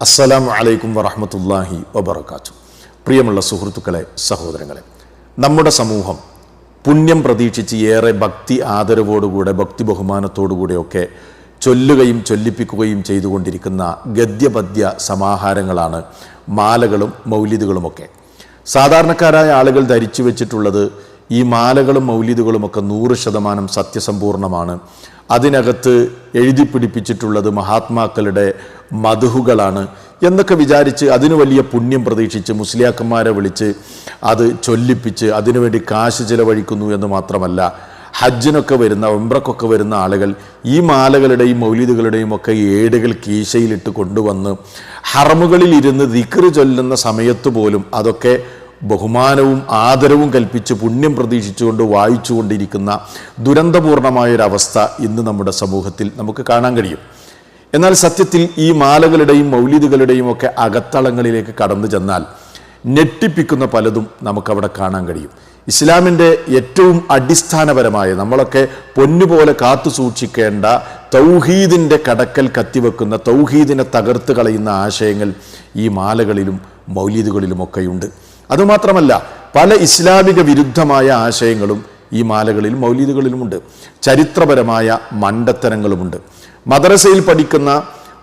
അസ്സലാമു അലൈക്കും വറഹമത്തല്ലാഹി വബർക്കാത്തു പ്രിയമുള്ള സുഹൃത്തുക്കളെ സഹോദരങ്ങളെ നമ്മുടെ സമൂഹം പുണ്യം പ്രതീക്ഷിച്ച് ഏറെ ഭക്തി ആദരവോടുകൂടെ ഭക്തി ബഹുമാനത്തോടുകൂടെയൊക്കെ ചൊല്ലുകയും ചൊല്ലിപ്പിക്കുകയും ചെയ്തുകൊണ്ടിരിക്കുന്ന ഗദ്യപദ്യ സമാഹാരങ്ങളാണ് മാലകളും മൗലിദുകളുമൊക്കെ. സാധാരണക്കാരായ ആളുകൾ ധരിച്ചു വെച്ചിട്ടുള്ളത് ഈ മാലകളും മൗലിദുകളുമൊക്കെ നൂറ് ശതമാനം സത്യസമ്പൂർണമാണ്. അതിനകത്ത് എഴുതി പിടിപ്പിച്ചിട്ടുള്ളത് മഹാത്മാക്കളുടെ മധുഹുകളാണ് എന്നൊക്കെ വിചാരിച്ച് അതിനു വലിയ പുണ്യം പ്രതീക്ഷിച്ച് മുസ്ലിയാക്കന്മാരെ വിളിച്ച് അത് ചൊല്ലിപ്പിച്ച് അതിനുവേണ്ടി കാശ് ചിലവഴിക്കുന്നു എന്ന് മാത്രമല്ല ഹജ്ജിനൊക്കെ വരുന്ന ഉംറക്കൊക്കെ വരുന്ന ആളുകൾ ഈ മാലകളുടെയും മൗലിദുകളുടെയും ഒക്കെ ഏടുകൾ കീശയിലിട്ട് കൊണ്ടുവന്ന് ഹറമുകളിൽ ഇരുന്ന് ദിക്റ് ചൊല്ലുന്ന സമയത്ത് പോലും അതൊക്കെ ബഹുമാനവും ആദരവും കൽപ്പിച്ച് പുണ്യം പ്രതീക്ഷിച്ചുകൊണ്ട് വായിച്ചുകൊണ്ടിരിക്കുന്ന ദുരന്തപൂർണമായൊരവസ്ഥ ഇന്ന് നമ്മുടെ സമൂഹത്തിൽ നമുക്ക് കാണാൻ കഴിയും. എന്നാൽ സത്യത്തിൽ ഈ മാലകളുടെയും മൗലിദുകളുടെയും ഒക്കെ അകത്തളങ്ങളിലേക്ക് കടന്നു ചെന്നാൽ ഞെട്ടിപ്പിക്കുന്ന പലതും നമുക്കവിടെ കാണാൻ കഴിയും. ഇസ്ലാമിന്റെ ഏറ്റവും അടിസ്ഥാനപരമായ നമ്മളൊക്കെ പൊന്നുപോലെ കാത്തു സൂക്ഷിക്കേണ്ട തൗഹീദിന്റെ കടക്കൽ കത്തിവെക്കുന്ന തൗഹീദിനെ തകർത്ത് കളയുന്ന ആശയങ്ങൾ ഈ മാലകളിലും മൗലീദുകളിലുമൊക്കെയുണ്ട്. അതുമാത്രമല്ല പല ഇസ്ലാമിക വിരുദ്ധമായ ആശയങ്ങളും ഈ മാലകളിൽ മൗലീദുകളിലുമുണ്ട്. ചരിത്രപരമായ മണ്ടത്തരങ്ങളുമുണ്ട്. മദ്രസയിൽ പഠിക്കുന്ന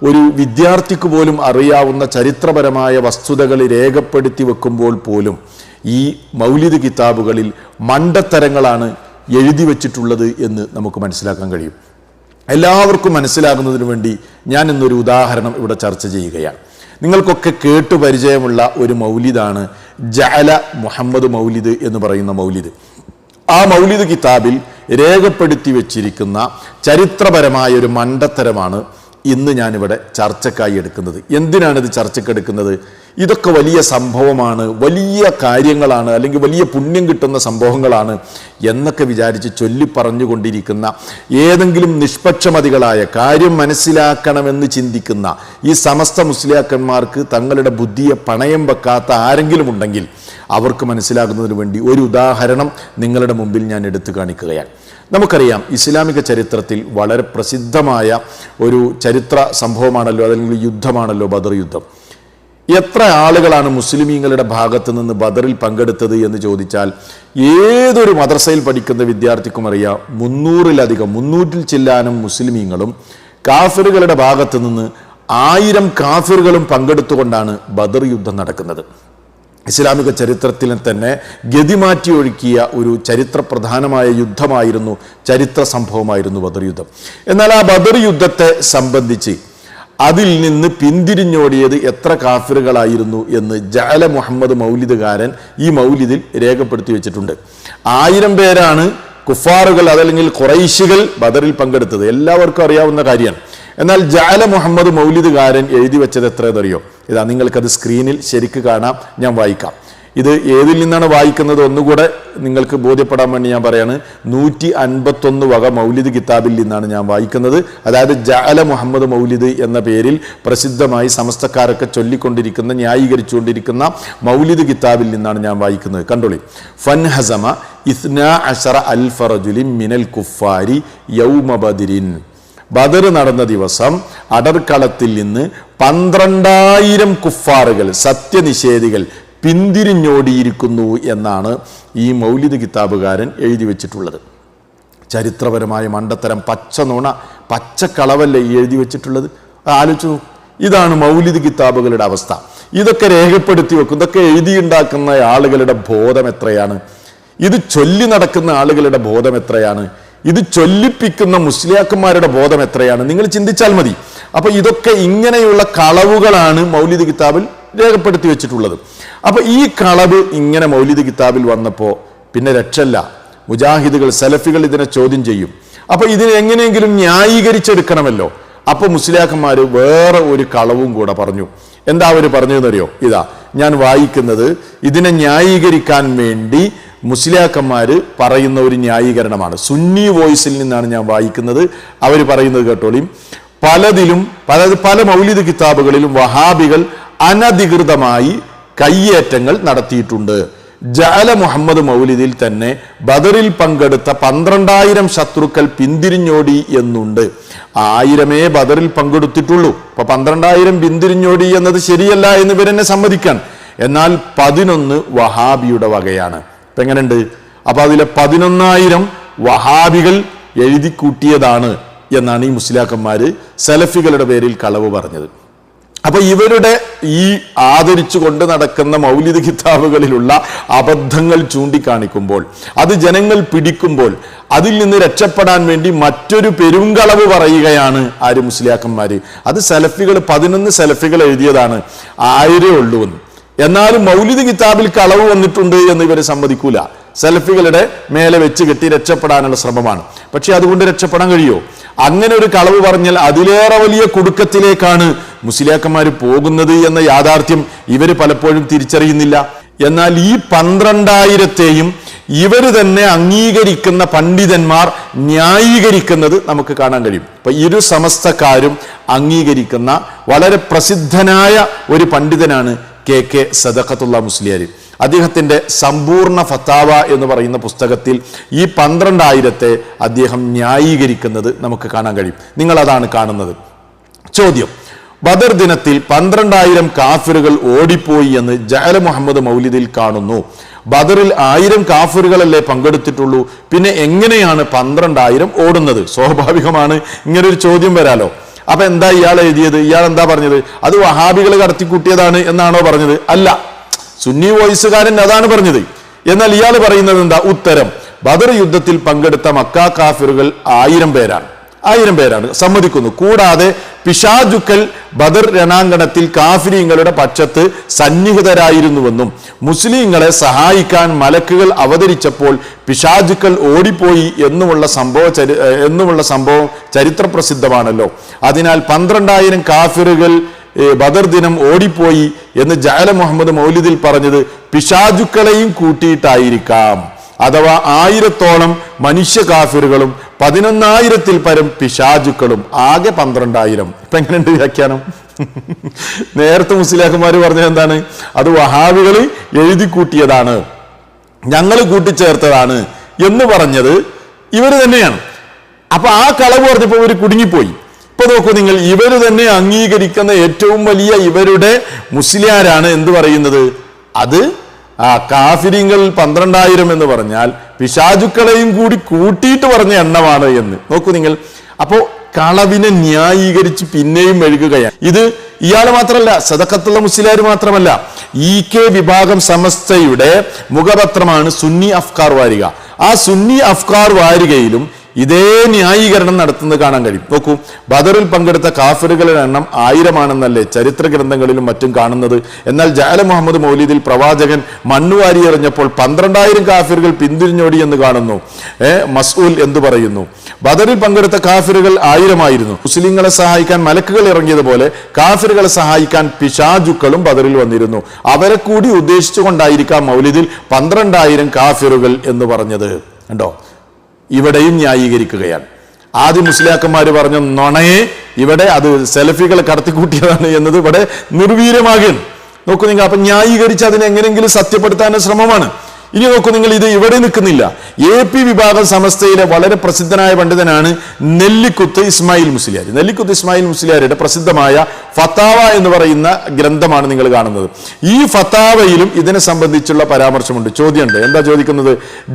ഒരു വിദ്യാർത്ഥിക്ക് പോലും അറിയാവുന്ന ചരിത്രപരമായ വസ്തുതകൾ രേഖപ്പെടുത്തി വെക്കുമ്പോൾ പോലും ഈ മൗലിദ് കിതാബുകളിൽ മണ്ടത്തരങ്ങളാണ് എഴുതി വച്ചിട്ടുള്ളത് എന്ന് നമുക്ക് മനസ്സിലാക്കാൻ കഴിയും. എല്ലാവർക്കും മനസ്സിലാകുന്നതിന് വേണ്ടി ഞാൻ ഇന്നൊരു ഉദാഹരണം ഇവിടെ ചർച്ച ചെയ്യുകയാണ്. നിങ്ങൾക്കൊക്കെ കേട്ടു പരിചയമുള്ള ഒരു മൗലിദാണ് ജഅല മുഹമ്മദ് മൗലിദ് എന്ന് പറയുന്ന മൗലിദ്. ആ മൗലിദ് കിതാബിൽ രേഖപ്പെടുത്തി വച്ചിരിക്കുന്ന ചരിത്രപരമായ ഒരു മണ്ടത്തരമാണ് ഇന്ന് ഞാനിവിടെ ചർച്ചക്കായി എടുക്കുന്നത്. എന്തിനാണ് ഇത് ചർച്ചക്കെടുക്കുന്നത് ഇതൊക്കെ വലിയ സംഭവമാണ് വലിയ കാര്യങ്ങളാണ് അല്ലെങ്കിൽ വലിയ പുണ്യം കിട്ടുന്ന സംഭവങ്ങളാണ് എന്നൊക്കെ വിചാരിച്ച് ചൊല്ലി പറഞ്ഞുകൊണ്ടിരിക്കുന്ന ഏതെങ്കിലും നിഷ്പക്ഷമതികളായ കാര്യം മനസ്സിലാക്കണമെന്ന് ചിന്തിക്കുന്ന ഈ സമസ്ത മുസ്ലിയാക്കന്മാർക്ക് തങ്ങളുടെ ബുദ്ധിയെ പണയം വെക്കാത്ത ആരെങ്കിലും ഉണ്ടെങ്കിൽ അവർക്ക് മനസ്സിലാകുന്നതിന് വേണ്ടി ഒരു ഉദാഹരണം നിങ്ങളുടെ മുമ്പിൽ ഞാൻ എടുത്തു കാണിക്കുകയാണ്. നമുക്കറിയാം ഇസ്ലാമിക ചരിത്രത്തിൽ വളരെ പ്രസിദ്ധമായ ഒരു ചരിത്ര സംഭവമാണല്ലോ അല്ലെങ്കിൽ യുദ്ധമാണല്ലോ ബദർ യുദ്ധം. എത്ര ആളുകളാണ് മുസ്ലിമീങ്ങളുടെ ഭാഗത്ത് നിന്ന് ബദറിൽ പങ്കെടുത്തത് എന്ന് ചോദിച്ചാൽ ഏതൊരു മദ്രസയിൽ പഠിക്കുന്ന വിദ്യാർത്ഥിക്കും അറിയാം മുന്നൂറിലധികം മുന്നൂറ്റിൽ ചില്ലാനും മുസ്ലിമീങ്ങളും കാഫിറുകളുടെ ഭാഗത്ത് നിന്ന് ആയിരം കാഫിറുകളും പങ്കെടുത്തുകൊണ്ടാണ് ബദർ യുദ്ധം നടക്കുന്നത്. ഇസ്ലാമിക ചരിത്രത്തിൽ തന്നെ ഗതിമാറ്റി ഒഴുക്കിയ ഒരു ചരിത്ര പ്രധാനമായ യുദ്ധമായിരുന്നു ചരിത്ര സംഭവമായിരുന്നു ബദർ യുദ്ധം. എന്നാൽ ആ ബദർ യുദ്ധത്തെ സംബന്ധിച്ച് അതിൽ നിന്ന് പിന്തിരിഞ്ഞോടിയത് എത്ര കാഫിറുകളായിരുന്നു എന്ന് ജഅല മുഹമ്മദ് മൗലിദുകാരൻ ഈ മൗലിദിൽ രേഖപ്പെടുത്തി വെച്ചിട്ടുണ്ട്. ആയിരം പേരാണ് കുഫാറുകൾ അതല്ലെങ്കിൽ കുറൈശികൾ ബദറിൽ പങ്കെടുത്തത്. എല്ലാവർക്കും അറിയാവുന്ന കാര്യമാണ്. എന്നാൽ ജാല മുഹമ്മദ് മൗലിദുകാരൻ എഴുതി വെച്ചത് എത്രയെന്നറിയോ? ഇതാ നിങ്ങൾക്കത് സ്ക്രീനിൽ ശരിക്ക് കാണാം. ഞാൻ വായിക്കാം. ഇത് ഏതിൽ നിന്നാണ് വായിക്കുന്നത് ഒന്നുകൂടെ നിങ്ങൾക്ക് ബോധ്യപ്പെടാൻ വേണ്ടി ഞാൻ പറയാണ്. നൂറ്റി അൻപത്തൊന്ന് വക മൗലിദ് കിതാബിൽ നിന്നാണ് ഞാൻ വായിക്കുന്നത്. അതായത് ജഅല മുഹമ്മദ് മൗലിദ് എന്ന പേരിൽ പ്രസിദ്ധമായി സമസ്തക്കാരൊക്കെ ചൊല്ലിക്കൊണ്ടിരിക്കുന്ന ന്യായീകരിച്ചുകൊണ്ടിരിക്കുന്ന മൗലിദ് കിതാബിൽ നിന്നാണ് ഞാൻ വായിക്കുന്നത്. കണ്ടോളി. ഫൻ ഹസമ ഇസ്ന അഷറ അൽ ഫറജുലിൻ മിനൽ കുഫാരി യൗമബദിരിൻ ബദർ നടന്ന ദിവസം അടർക്കളത്തിൽ നിന്ന് പന്ത്രണ്ടായിരം കുഫാറുകൾ സത്യനിഷേധികൾ പിന്തിരിഞ്ഞോടിയിരിക്കുന്നു എന്നാണ് ഈ മൗലിദ് കിതാബുകാരൻ എഴുതി വെച്ചിട്ടുള്ളത്. ചരിത്രപരമായ മണ്ടത്തരം പച്ച നുണ പച്ചക്കളവല്ലേ ഈ എഴുതി വെച്ചിട്ടുള്ളത്? ആലോചിച്ചു ഇതാണ് മൗലിദ് കിതാബുകളുടെ അവസ്ഥ. ഇതൊക്കെ രേഖപ്പെടുത്തി വെക്കും. ഇതൊക്കെ എഴുതിയുണ്ടാക്കുന്ന ആളുകളുടെ ബോധം എത്രയാണ്? ഇത് ചൊല്ലി നടക്കുന്ന ആളുകളുടെ ബോധം എത്രയാണ്? ഇത് ചൊല്ലിപ്പിക്കുന്ന മുസ്ലിയാക്കന്മാരുടെ ബോധം എത്രയാണ്? നിങ്ങൾ ചിന്തിച്ചാൽ മതി. അപ്പൊ ഇതൊക്കെ ഇങ്ങനെയുള്ള കളവുകളാണ് മൗലിദ് കിതാബിൽ രേഖപ്പെടുത്തി വെച്ചിട്ടുള്ളത്. അപ്പൊ ഈ കളവ് ഇങ്ങനെ മൗലിദ് കിതാബിൽ വന്നപ്പോ പിന്നെ രക്ഷല്ല മുജാഹിദുകൾ സലഫികൾ ഇതിനെ ചോദ്യം ചെയ്യും. അപ്പൊ ഇതിനെ എങ്ങനെയെങ്കിലും ന്യായീകരിച്ചെടുക്കണമല്ലോ. അപ്പൊ മുസ്ലിയാക്കന്മാർ വേറെ ഒരു കളവും കൂടെ പറഞ്ഞു. എന്താ അവർ പറഞ്ഞതെന്നറിയോ? ഇതാ ഞാൻ വായിക്കുന്നത് ഇതിനെ ന്യായീകരിക്കാൻ വേണ്ടി മുസ്ലിയാക്കന്മാർ പറയുന്ന ഒരു ന്യായീകരണമാണ്. സുന്നി വോയിസിൽ നിന്നാണ് ഞാൻ വായിക്കുന്നത്. അവർ പറയുന്നത് കേട്ടോളിയും പലതിലും പല പല മൗലിക കിതാബുകളിലും വഹാബികൾ അനധികൃതമായി കയ്യേറ്റങ്ങൾ നടത്തിയിട്ടുണ്ട്. ജാല മുഹമ്മദ് മൗലിദിൽ തന്നെ ബദറിൽ പങ്കെടുത്ത പന്ത്രണ്ടായിരം ശത്രുക്കൾ പിന്തിരിഞ്ഞോടി എന്നുണ്ട്. ആയിരമേ ബദറിൽ പങ്കെടുത്തിട്ടുള്ളൂ. അപ്പൊ പന്ത്രണ്ടായിരം പിന്തിരിഞ്ഞോടി എന്നത് ശരിയല്ല എന്ന് ഇവരെന്നെ സമ്മതിക്കാൻ. എന്നാൽ പതിനൊന്ന് വഹാബിയുടെ വകയാണ്. ഇപ്പൊ എങ്ങനെയുണ്ട്? അപ്പൊ അതിലെ പതിനൊന്നായിരം വഹാബികൾ എഴുതി കൂട്ടിയതാണ് എന്നാണ് ഈ മുസ്ലിയാക്കന്മാര് സെലഫികളുടെ പേരിൽ കളവ് പറഞ്ഞത്. അപ്പൊ ഇവരുടെ ഈ ആദരിച്ചു കൊണ്ട് നടക്കുന്ന മൗലിക കിതാബുകളിലുള്ള അബദ്ധങ്ങൾ ചൂണ്ടിക്കാണിക്കുമ്പോൾ അത് ജനങ്ങൾ പിടിക്കുമ്പോൾ അതിൽ നിന്ന് രക്ഷപ്പെടാൻ വേണ്ടി മറ്റൊരു പെരുങ്കളവ് പറയുകയാണ് ആര് മുസ്ലിയാക്കന്മാര്. അത് സെലഫികൾ പതിനൊന്ന് സെലഫികൾ എഴുതിയതാണ്. ആയിരേ ഉള്ളൂ എന്ന്. എന്നാലും മൗലിക കിതാബിൽ കളവ് വന്നിട്ടുണ്ട് എന്ന് ഇവർ സമ്മതിക്കൂല. സെൽഫികളുടെ മേലെ വെച്ച് കെട്ടി രക്ഷപ്പെടാനുള്ള ശ്രമമാണ്. പക്ഷെ അതുകൊണ്ട് രക്ഷപ്പെടാൻ കഴിയോ? അങ്ങനെ ഒരു കളവ് പറഞ്ഞാൽ അതിലേറെ വലിയ കുടുക്കത്തിലേക്കാണ് മുസ്ലിയാക്കന്മാർ പോകുന്നത് എന്ന യാഥാർത്ഥ്യം ഇവർ പലപ്പോഴും തിരിച്ചറിയുന്നില്ല. എന്നാൽ ഈ പന്ത്രണ്ടായിരത്തെയും ഇവർ തന്നെ അംഗീകരിക്കുന്ന പണ്ഡിതന്മാർ ന്യായീകരിക്കുന്നത് നമുക്ക് കാണാൻ കഴിയും. ഇപ്പൊ ഇരു സമസ്തക്കാരും അംഗീകരിക്കുന്ന വളരെ പ്രസിദ്ധനായ ഒരു പണ്ഡിതനാണ് കെ കെ സദഖത്തുള്ള മുസ്ലിയാരി. അദ്ദേഹത്തിന്റെ സമ്പൂർണ ഫത്താവ എന്ന് പറയുന്ന പുസ്തകത്തിൽ ഈ പന്ത്രണ്ടായിരത്തെ അദ്ദേഹം ന്യായീകരിക്കുന്നത് നമുക്ക് കാണാൻ കഴിയും. നിങ്ങൾ അതാണ് കാണുന്നത്. ചോദ്യം. ബദർ ദിനത്തിൽ പന്ത്രണ്ടായിരം കാഫിറുകൾ ഓടിപ്പോയി എന്ന് ജഹല മുഹമ്മദ് മൗലിദിൽ കാണുന്നു. ബദറിൽ ആയിരം കാഫിറുകളല്ലേ പങ്കെടുത്തിട്ടുള്ളൂ? പിന്നെ എങ്ങനെയാണ് പന്ത്രണ്ടായിരം ഓടുന്നത്? സ്വാഭാവികമാണ്. ഇങ്ങനൊരു ചോദ്യം വരാലോ. അപ്പൊ എന്താ ഇയാൾ എഴുതിയത്? ഇയാൾ എന്താ പറഞ്ഞത്? അത് വഹാബികൾ കടത്തിക്കൂട്ടിയതാണ് എന്നാണോ പറഞ്ഞത്? അല്ല. സുന്നി വോയിസുകാരൻ അതാണ് പറഞ്ഞത്. എന്നാൽ ഇയാൾ പറയുന്നത് എന്താ? ഉത്തരം. ബദർ യുദ്ധത്തിൽ പങ്കെടുത്ത മക്ക കാഫിറുകൾ ആയിരം പേരാണ്. ആയിരം പേരാണ്. സമ്മതിക്കുന്നു. കൂടാതെ പിശാജുക്കൽ ബദർ രണാങ്കണത്തിൽ കാഫിരിങ്ങളുടെ പക്ഷത്ത് സന്നിഹിതരായിരുന്നുവെന്നും മുസ്ലിങ്ങളെ സഹായിക്കാൻ മലക്കുകൾ അവതരിച്ചപ്പോൾ പിശാജുക്കൾ ഓടിപ്പോയി എന്നുമുള്ള സംഭവ എന്നുമുള്ള സംഭവം ചരിത്ര പ്രസിദ്ധമാണല്ലോ അതിനാൽ പന്ത്രണ്ടായിരം കാഫിറുകൾ ബദർ ദിനം ഓടിപ്പോയി എന്ന് ജാല മുഹമ്മദ് മൗലിദിൽ പറഞ്ഞത് പിശാചുക്കളെയും കൂട്ടിയിട്ടായിരിക്കാം. അഥവാ ആയിരത്തോളം മനുഷ്യ കാഫിറുകളും പതിനൊന്നായിരത്തിൽ പരം പിശാചുക്കളും ആകെ പന്ത്രണ്ടായിരം. ഇപ്പൊ എങ്ങനെയുണ്ട് വ്യാഖ്യാനം? നേരത്തെ മുസ്ലിയാക്കന്മാർ പറഞ്ഞത് എന്താണ്? അത് വഹാബികൾ എഴുതി കൂട്ടിയതാണ്. ഞങ്ങൾ കൂട്ടിച്ചേർത്തതാണ് എന്ന് പറഞ്ഞത് ഇവർ തന്നെയാണ്. അപ്പൊ ആ കളവ് പറഞ്ഞപ്പോൾ ഇവർ കുടുങ്ങിപ്പോയി. ഇപ്പൊ നോക്കൂ നിങ്ങൾ ഇവർ തന്നെ അംഗീകരിക്കുന്ന ഏറ്റവും വലിയ ഇവരുടെ മുസ്ലിയാരാണ് എന്ത് പറയുന്നത്? അത് ആ കാഫിരിങ്ങൾ പന്ത്രണ്ടായിരം എന്ന് പറഞ്ഞാൽ പിശാചുക്കളെയും കൂടി കൂട്ടിയിട്ട് പറഞ്ഞ എണ്ണമാണ് എന്ന്. നോക്കൂ നിങ്ങൾ. അപ്പോൾ കളവിനെ ന്യായീകരിച്ച് പിന്നെയും മെഴുകുകയാണ്. ഇത് ഇയാൾ മാത്രമല്ല സദക്കത്തുള്ള മുസ്ലിയാർ മാത്രമല്ല ഇ കെ വിഭാഗം സമസ്തയുടെ മുഖപത്രമാണ് സുന്നി അഫ്കാർ വാരിക. ആ സുന്നി അഫ്കാർ വാരികയിലും ഇതേ ന്യായീകരണം നടത്തുന്നത് കാണാൻ കഴിയും. നോക്കൂ ബദറിൽ പങ്കെടുത്ത കാഫറുകളുടെ എണ്ണം ആയിരമാണെന്നല്ലേ ചരിത്ര ഗ്രന്ഥങ്ങളിലും മറ്റും കാണുന്നത്. എന്നാൽ ജാല മുഹമ്മദ് മൗലീദിൽ പ്രവാചകൻ മണ്ണുവാരി എറിഞ്ഞപ്പോൾ പന്ത്രണ്ടായിരം കാഫിറുകൾ പിന്തിരിഞ്ഞോടി എന്ന് കാണുന്നു. ഏ മസൂൽ എന്തു പറയുന്നു? ബദറിൽ പങ്കെടുത്ത കാഫിറുകൾ ആയിരമായിരുന്നു. മുസ്ലിങ്ങളെ സഹായിക്കാൻ മലക്കുകൾ ഇറങ്ങിയതുപോലെ കാഫിറുകളെ സഹായിക്കാൻ പിശാജുക്കളും ബദറിൽ വന്നിരുന്നു. അവരെ കൂടി ഉദ്ദേശിച്ചുകൊണ്ടായിരിക്കാം മൗലിദിൽ പന്ത്രണ്ടായിരം കാഫിറുകൾ എന്ന് പറഞ്ഞത്. കണ്ടോ? ഇവിടെയും ന്യായീകരിക്കുകയാണ്. ആദ്യ മുസ്ലിയാക്കന്മാർ പറഞ്ഞ നുണയെ ഇവിടെ അത് സെൽഫികളെ കടത്തിക്കൂട്ടിയതാണ് എന്നത് ഇവിടെ നിർവീര്യമാകുകയാണ്. നോക്കൂ നിങ്ങൾ അപ്പൊ ന്യായീകരിച്ച് അതിനെങ്ങനെങ്കിലും സത്യപ്പെടുത്താനുള്ള ശ്രമമാണ്. ഇനി നോക്കൂ നിങ്ങൾ ഇത് ഇവിടെ നിൽക്കുന്നില്ല. എ പി വിഭാഗം സമസ്തയിലെ വളരെ പ്രസിദ്ധനായ പണ്ഡിതനാണ് നെല്ലിക്കുത്ത് ഇസ്മായിൽ മുസ്ലിയാർ നെല്ലിക്കുത്ത് ഇസ്മായിൽ മുസ്ലിയാരുടെ പ്രസിദ്ധമായ ഫത്താവ എന്ന് പറയുന്ന ഗ്രന്ഥമാണ് നിങ്ങൾ കാണുന്നത്. ഈ ഫത്താവയിലും ഇതിനെ സംബന്ധിച്ചുള്ള പരാമർശമുണ്ട്. ചോദ്യമുണ്ട്. എന്താ ചോദിക്കുന്നത്?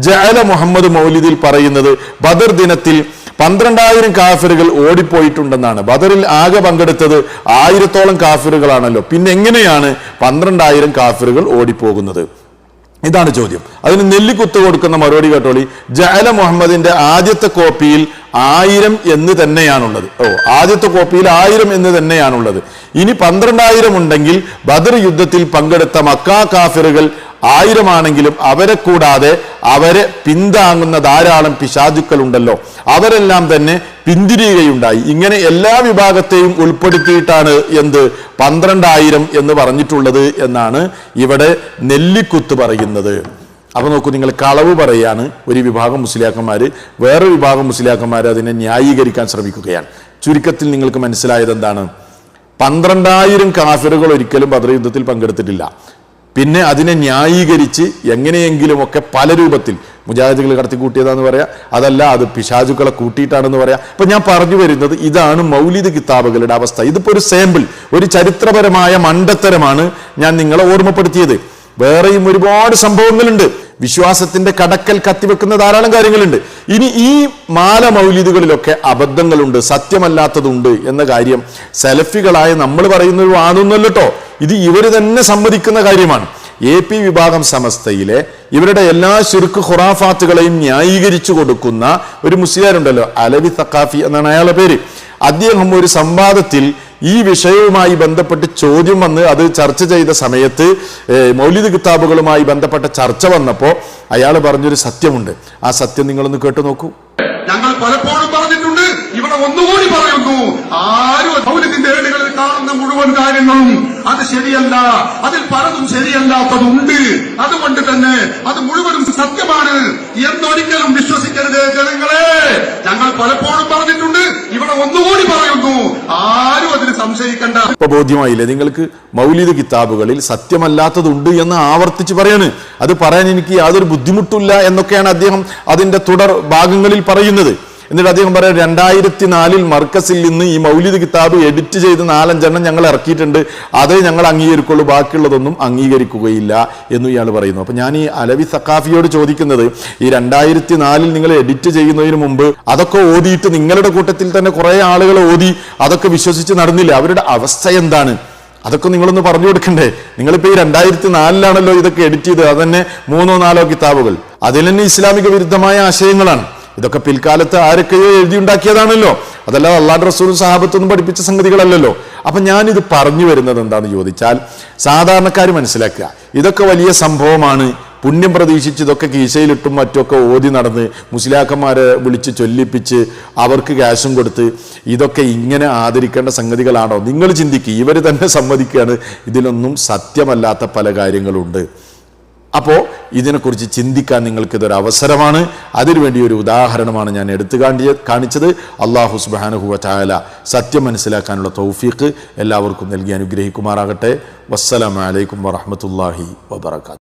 ജഅല മുഹമ്മദ് മൗലിദിൽ പറയുന്നത് ബദർ ദിനത്തിൽ പന്ത്രണ്ടായിരം കാഫിറുകൾ ഓടിപ്പോയിട്ടുണ്ടെന്നാണ്. ബദറിൽ ആകെ പങ്കെടുത്തത് ആയിരത്തോളം കാഫിറുകളാണല്ലോ. പിന്നെ എങ്ങനെയാണ് പന്ത്രണ്ടായിരം കാഫിറുകൾ ഓടിപ്പോകുന്നത്? ഇതാണ് ചോദ്യം. അതിന് നെല്ലിക്കുത്ത് കൊടുക്കുന്ന മറുപടി കേട്ടോളി. ജഹല മുഹമ്മദിന്റെ ആദ്യത്തെ കോപ്പിയിൽ ആയിരം എന്ന് തന്നെയാണുള്ളത്. ഓ ആദ്യത്തെ കോപ്പിയിൽ ആയിരം എന്ന് തന്നെയാണുള്ളത്. ഇനി പന്ത്രണ്ടായിരം ഉണ്ടെങ്കിൽ ബദർ യുദ്ധത്തിൽ പങ്കെടുത്ത മക്കാ കാഫിറുകൾ ആയിരമാണെങ്കിലും അവരെ കൂടാതെ അവരെ പിന്താങ്ങുന്ന ധാരാളം പിശാചുക്കൾ ഉണ്ടല്ലോ അവരെല്ലാം തന്നെ പിന്തിരിയുകയുണ്ടായി. ഇങ്ങനെ എല്ലാ വിഭാഗത്തെയും ഉൾപ്പെടുത്തിയിട്ടാണ് എന്ത് പന്ത്രണ്ടായിരം എന്ന് പറഞ്ഞിട്ടുള്ളത് എന്നാണ് ഇവിടെ നെല്ലിക്കുത്ത് പറയുന്നത്. അപ്പൊ നോക്കൂ നിങ്ങൾ കളവ് പറയുകയാണ് ഒരു വിഭാഗം മുസ്ലിയാക്കന്മാർ വേറെ വിഭാഗം മുസ്ലിയാക്കന്മാർ അതിനെ ന്യായീകരിക്കാൻ ശ്രമിക്കുകയാണ്. ചുരുക്കത്തിൽ നിങ്ങൾക്ക് മനസ്സിലായത് എന്താണ്? പന്ത്രണ്ടായിരം കാഫിറുകൾ ഒരിക്കലും ബദർ യുദ്ധത്തിൽ പങ്കെടുത്തിട്ടില്ല. പിന്നെ അതിനെ ന്യായീകരിച്ച് എങ്ങനെയെങ്കിലുമൊക്കെ പല രൂപത്തിൽ മുജാഹിദുകൾ കടത്തിക്കൂട്ടിയതാന്ന് പറയാം. അതല്ല അത് പിശാചുക്കളെ കൂട്ടിയിട്ടാണെന്ന് പറയാം. അപ്പൊ ഞാൻ പറഞ്ഞു വരുന്നത് ഇതാണ് മൗലിദ് കിതാബുകളുടെ അവസ്ഥ. ഇതിപ്പോ ഒരു സാമ്പിൾ ഒരു ചരിത്രപരമായ മണ്ടത്തരമാണ് ഞാൻ നിങ്ങളെ ഓർമ്മപ്പെടുത്തിയത്. വേറെയും ഒരുപാട് സംഭവങ്ങളുണ്ട്. വിശ്വാസത്തിന്റെ കടക്കൽ കത്തിവെക്കുന്ന ധാരാളം കാര്യങ്ങളുണ്ട്. ഇനി ഈ മാല മൗലിദുകളിലൊക്കെ അബദ്ധങ്ങളുണ്ട് സത്യമല്ലാത്തതുണ്ട് എന്ന കാര്യം സെലഫികളായ നമ്മൾ പറയുന്നത് ആണെന്നല്ലോ ഇത് ഇവർ തന്നെ സമ്മതിക്കുന്ന കാര്യമാണ്. എ പി വിഭാഗം സമസ്തയിലെ ഇവരുടെ എല്ലാ ശുരുക്ക് ഖുറാഫാത്തുകളെയും ന്യായീകരിച്ചു കൊടുക്കുന്ന ഒരു മുസ്ലിയാരുണ്ടല്ലോ അലവി തക്കാഫി എന്നാണ് അയാളുടെ പേര്. അദ്ദേഹം ഒരു സംവാദത്തിൽ ഈ വിഷയവുമായി ബന്ധപ്പെട്ട് ചോദ്യം വന്ന് അത് ചർച്ച ചെയ്ത സമയത്ത് മൗലിക കിതാബുകളുമായി ബന്ധപ്പെട്ട ചർച്ച വന്നപ്പോൾ അയാൾ പറഞ്ഞൊരു സത്യമുണ്ട്. ആ സത്യം നിങ്ങളൊന്ന് കേട്ടു നോക്കൂ. ഞങ്ങൾ പലപ്പോഴും പറഞ്ഞിട്ടുണ്ട് ഇവിടെ ഒന്നുകൂടി പറയുന്നു. ആരും മൗലികത്തിന്റെ കാണുന്ന മുഴുവൻ കാര്യങ്ങളും അത് ശരിയല്ല. അതിൽ പലതും ശരിയല്ലാത്തതുണ്ട്. അതുകൊണ്ട് തന്നെ അത് മുഴുവനും സത്യമാണ് എന്നൊരിക്കലും വിശ്വസിക്കരുത് ജനങ്ങളെ. ഞങ്ങൾ പലപ്പോഴും പറഞ്ഞിട്ടുണ്ട്. ഇവിടെ ഒന്നുകൂടി പറയുന്നു. ആരും അതിന് സംശയിക്കണ്ട. ബോധ്യമായില്ലേ നിങ്ങൾക്ക് മൗലിക കിതാബുകളിൽ സത്യമല്ലാത്തതുണ്ട് എന്ന് ആവർത്തിച്ച് പറയാണ്. അത് പറയാൻ എനിക്ക് യാതൊരു ബുദ്ധിമുട്ടില്ല എന്നൊക്കെയാണ് അദ്ദേഹം അതിന്റെ തുടർ ഭാഗങ്ങളിൽ പറയുന്നത്. എന്നിട്ട് അദ്ദേഹം പറയാം രണ്ടായിരത്തി നാലിൽ മർക്കസിൽ നിന്ന് ഈ മൗലിദ് കിതാബ് എഡിറ്റ് ചെയ്ത് നാലഞ്ചെണ്ണം ഞങ്ങൾ ഇറക്കിയിട്ടുണ്ട്. അതേ ഞങ്ങൾ അംഗീകരിക്കുള്ളൂ. ബാക്കിയുള്ളതൊന്നും അംഗീകരിക്കുകയില്ല എന്ന് ഇയാൾ പറയുന്നു. അപ്പൊ ഞാൻ ഈ അലവി സക്കാഫിയോട് ചോദിക്കുന്നത് ഈ രണ്ടായിരത്തി നാലിൽ നിങ്ങൾ എഡിറ്റ് ചെയ്യുന്നതിന് മുമ്പ് അതൊക്കെ ഓതിയിട്ട് നിങ്ങളുടെ കൂട്ടത്തിൽ തന്നെ കുറെ ആളുകൾ ഓതി അതൊക്കെ വിശ്വസിച്ച് നടന്നില്ല? അവരുടെ അവസ്ഥ എന്താണ്? അതൊക്കെ നിങ്ങളൊന്ന് പറഞ്ഞു കൊടുക്കണ്ടേ? നിങ്ങളിപ്പോ ഈ രണ്ടായിരത്തി നാലിലാണല്ലോ ഇതൊക്കെ എഡിറ്റ് ചെയ്തത്. അത് തന്നെ മൂന്നോ നാലോ കിതാബുകൾ. അതിൽ തന്നെ ഇസ്ലാമിക വിരുദ്ധമായ ആശയങ്ങളാണ്. ഇതൊക്കെ പിൽക്കാലത്ത് ആരൊക്കെയോ എഴുതിയുണ്ടാക്കിയതാണല്ലോ. അതല്ലാതെ അള്ളാഹ് റസൂലും സഹാബത്തൊന്നും പഠിപ്പിച്ച സംഗതികളല്ലല്ലോ. അപ്പൊ ഞാനിത് പറഞ്ഞു വരുന്നത് എന്താണെന്ന് ചോദിച്ചാൽ സാധാരണക്കാർ മനസ്സിലാക്കുക ഇതൊക്കെ വലിയ സംഭവമാണ്. പുണ്യം പ്രതീക്ഷിച്ച് ഇതൊക്കെ കീശയിലിട്ടും മറ്റൊക്കെ ഓതി നടന്ന് മുസ്ലിയാക്കന്മാരെ വിളിച്ച് ചൊല്ലിപ്പിച്ച് അവർക്ക് ക്യാഷും കൊടുത്ത് ഇതൊക്കെ ഇങ്ങനെ ആദരിക്കേണ്ട സംഗതികളാണോ? നിങ്ങൾ ചിന്തിക്കുക ഇവർ തന്നെ സമ്മതിക്കുകയാണ്. ഇതിലൊന്നും സത്യമല്ലാത്ത പല കാര്യങ്ങളുണ്ട്. അപ്പോൾ ഇതിനെക്കുറിച്ച് ചിന്തിക്കാൻ നിങ്ങൾക്ക് ഇതൊരു അവസരമാണ്. അതിനുവേണ്ടി ഒരു ഉദാഹരണമാണ് ഞാൻ എടുത്തു കാണിയ കാണിച്ചത് അള്ളാഹു സുബാനുഹുവ സത്യം മനസ്സിലാക്കാനുള്ള തൗഫീഖ് എല്ലാവർക്കും നൽകി അനുഗ്രഹിക്കുമാറാകട്ടെ. വസ്സലാമലൈക്കും വറഹമത്തല്ലാഹി വബർക്കാത്തു